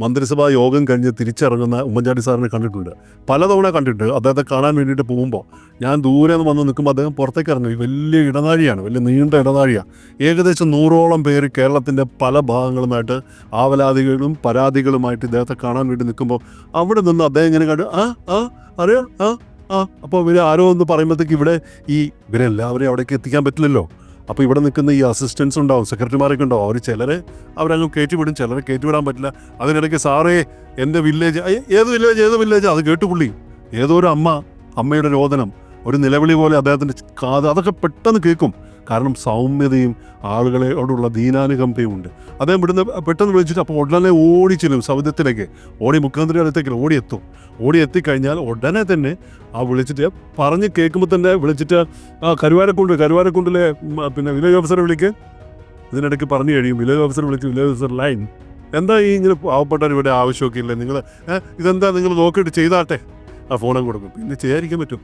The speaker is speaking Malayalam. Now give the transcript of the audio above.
മന്ത്രിസഭാ യോഗം കഴിഞ്ഞ് തിരിച്ചിറങ്ങുന്ന ഉമ്മൻചാണ്ടി സാറിനെ കണ്ടിട്ടുണ്ട്. പലതവണ കണ്ടിട്ടുണ്ട്. അദ്ദേഹത്തെ കാണാൻ വേണ്ടിയിട്ട് പോകുമ്പോൾ ഞാൻ ദൂരെ നിന്ന് വന്ന് നിൽക്കുമ്പോൾ അദ്ദേഹം പുറത്തേക്ക് ഇറങ്ങി. വലിയ ഇടനാഴിയാണ്. വലിയ നീണ്ട ഇടനാഴിയാണ്. ഏകദേശം നൂറോളം പേര് കേരളത്തിന്റെ പല ഭാഗങ്ങളുമായിട്ട് ആവലാതികളും പരാതികളുമായിട്ട് ഇദ്ദേഹത്തെ കാണാൻ വേണ്ടി നിൽക്കുമ്പോൾ അവിടെ നിന്ന് അദ്ദേഹം ഇങ്ങനെ കണ്ടു ആ ആ അറിയാം? ആ ആ. അപ്പോൾ ഇവർ ആരോ എന്ന് പറയുമ്പോഴത്തേക്ക് ഇവിടെ ഈ ഇവരെല്ലാവരെയും അവിടേക്ക് എത്തിക്കാൻ പറ്റില്ലല്ലോ. അപ്പോൾ ഇവിടെ നിൽക്കുന്ന ഈ അസിസ്റ്റൻസ് ഉണ്ടാവും സെക്രട്ടറിമാരൊക്കെ ഉണ്ടാവും. അവർ ചിലരെ അവരങ്ങ് കയറ്റിവിടും ചിലരെ കയറ്റിവിടാൻ പറ്റില്ല. അതിനിടയ്ക്ക് സാറേ എന്റെ വില്ലേജ് ഏത് വില്ലേജ് ഏത് വില്ലേജ് അത് കേട്ടു പുള്ളി. ഏതോ ഒരു അമ്മ അമ്മയുടെ രോദനം. ഒരു നിലവിളി പോലെ അദ്ദേഹത്തിന്റെ കാത് അതൊക്കെ പെട്ടെന്ന് കേൾക്കും. കാരണം സൗമ്യതയും ആളുകളോടുള്ള ദീനാനുകമ്പയും ഉണ്ട്. അദ്ദേഹം ഇവിടുന്ന് പെട്ടെന്ന് വിളിച്ചിട്ട് അപ്പോൾ ഉടനെ ഓടി ചെല്ലും സൗദ്യത്തിലേക്ക് ഓടി മുഖ്യമന്ത്രി അടുത്തേക്ക് ഓടി എത്തും ഓടി എത്തിക്കഴിഞ്ഞാൽ ഉടനെ തന്നെ ആ വിളിച്ചിട്ട് പറഞ്ഞ് കേൾക്കുമ്പോൾ തന്നെ വിളിച്ചിട്ട് ആ കരുവാരക്കുണ്ട് കരുവാരക്കുണ്ടിലെ പിന്നെ വില്ലേജ് ഓഫീസറെ വിളിക്ക്. ഇതിനിടയ്ക്ക് പറഞ്ഞു കഴിയും വില്ലേജ് ഓഫീസർ വിളിച്ച് വില്ലേജ് ഓഫീസർ ലൈൻ. എന്താ ഈ ഇങ്ങനെ പാവപ്പെട്ടവർ ഇവിടെ ആവശ്യമൊക്കെ ഇല്ല? നിങ്ങൾ ഇതെന്താ നിങ്ങൾ നോക്കിയിട്ട് ചെയ്താട്ടെ? ആ ഫോണും കൊടുക്കും. പിന്നെ ചെയ്യാതിരിക്കാൻ പറ്റും.